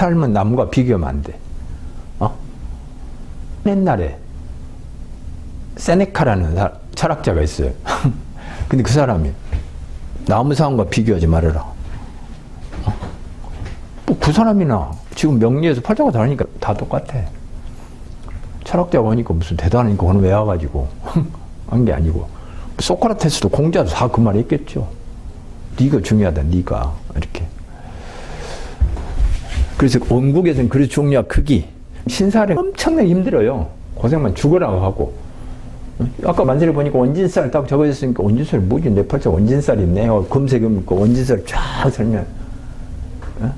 삶은 남과 비교하면 안 돼. 어? 옛날에 세네카라는 사- 철학자가 있어요. 근데 그 사람이 나무 사람과 비교하지 말아라. 어? 뭐그 사람이나 지금 명리에서 팔자가 다르니까 다 똑같아. 철학자가 오니까 무슨 대단하니까 그는 외워가지고 한 게 아니고 소크라테스도 공자도 다 그말 했겠죠. 네가 중요하다. 네가 이렇게. 그래서 원국에서는 그리 종류와 크기 신사를 엄청나게 힘들어요. 고생만 죽으라고 하고. 아까 만세를 보니까 원진살 딱 적어졌으니까 원진살 뭐지? 내 팔자 원진살 있네. 어, 검색해보니까 원진살 쫙 설명. 어?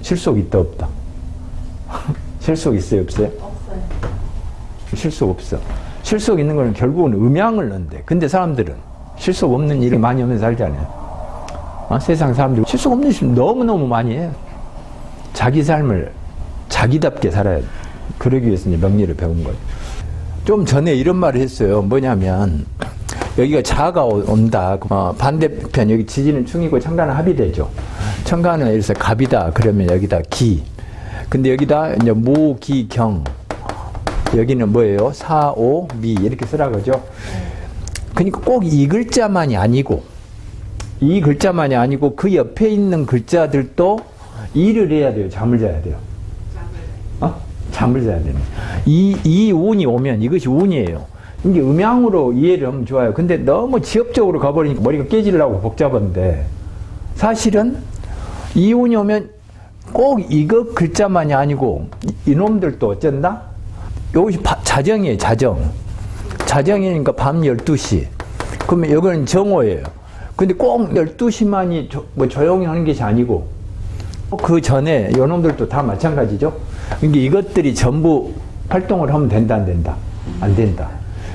실속 있다 없다. 실속 있어요 없어요? 없어요. 실속 없어. 실속 있는 거는 결국은 음양을 넣는데. 근데 사람들은 실속 없는 일이 많이 하면서 살잖아요. 어? 세상 사람들이 실속 없는 일 너무너무 많이 해요. 자기 삶을 자기답게 살아야 돼. 그러기 위해서 이제 명리를 배운 거죠. 좀 전에 이런 말을 했어요. 뭐냐면, 여기가 자가 오- 온다. 어, 반대편, 여기 지지는 충이고 청가는 합이 되죠. 청가는 예를 들어서 갑이다. 그러면 여기다 기. 근데 여기다 이제 모, 기, 경. 여기는 뭐예요? 사, 오, 미. 이렇게 쓰라 그러죠. 그러니까 꼭 이 글자만이 아니고, 이 글자만이 아니고 그 옆에 있는 글자들도 일을 해야 돼요. 잠을 자야 돼요. 어? 잠을 자야 되네. 이, 이 운이 오면 이것이 운이에요. 이게 음양으로 이해를 하면 좋아요. 근데 너무 지엽적으로 가버리니까 머리가 깨지려고 복잡한데 사실은 이 운이 오면 꼭 이거 글자만이 아니고 이- 이놈들도 어쩐다? 바- 자정이에요, 자정. 자정이니까 밤 12시. 그러면 이거는 정오예요. 근데 꼭 12시만이 조, 뭐 조용히 하는 것이 아니고 그 전에 요놈들도 다 마찬가지죠. 그러니까 이것들이 전부 활동을 하면 된다, 안 된다? 안 된다.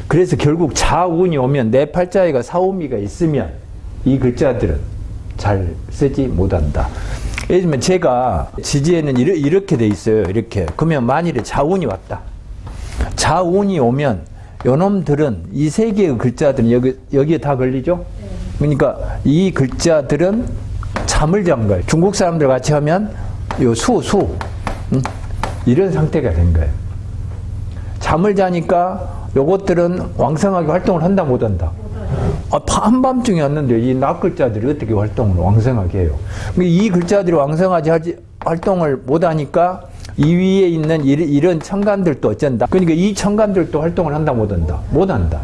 그래서 결국 자운이 오면 내 팔자에가 사오미가 있으면 이 글자들은 잘 쓰지 못한다. 예를 들면 제가 지지에는 이렇게 돼 있어요. 이렇게. 그러면 만일에 자운이 왔다. 자운이 오면 요놈들은 이 세 개의 글자들은 여기, 여기에 다 걸리죠? 그러니까 이 글자들은 거예요. 중국 사람들 같이 하면 요 수, 수. 응? 이런 상태가 된 거예요. 잠을 자니까 요것들은 왕성하게 활동을 한다 못 한다. 아, 파- 한밤중에 왔는데 이낮 글자들이 어떻게 활동을 왕성하게 해요? 그러니까 이 글자들이 왕성하지 하지, 활동을 못 하니까 이 위에 있는 이- 이런 청간들도 어쩐다. 그러니까 이 청간들도 활동을 한다 못 한다. 못 한다.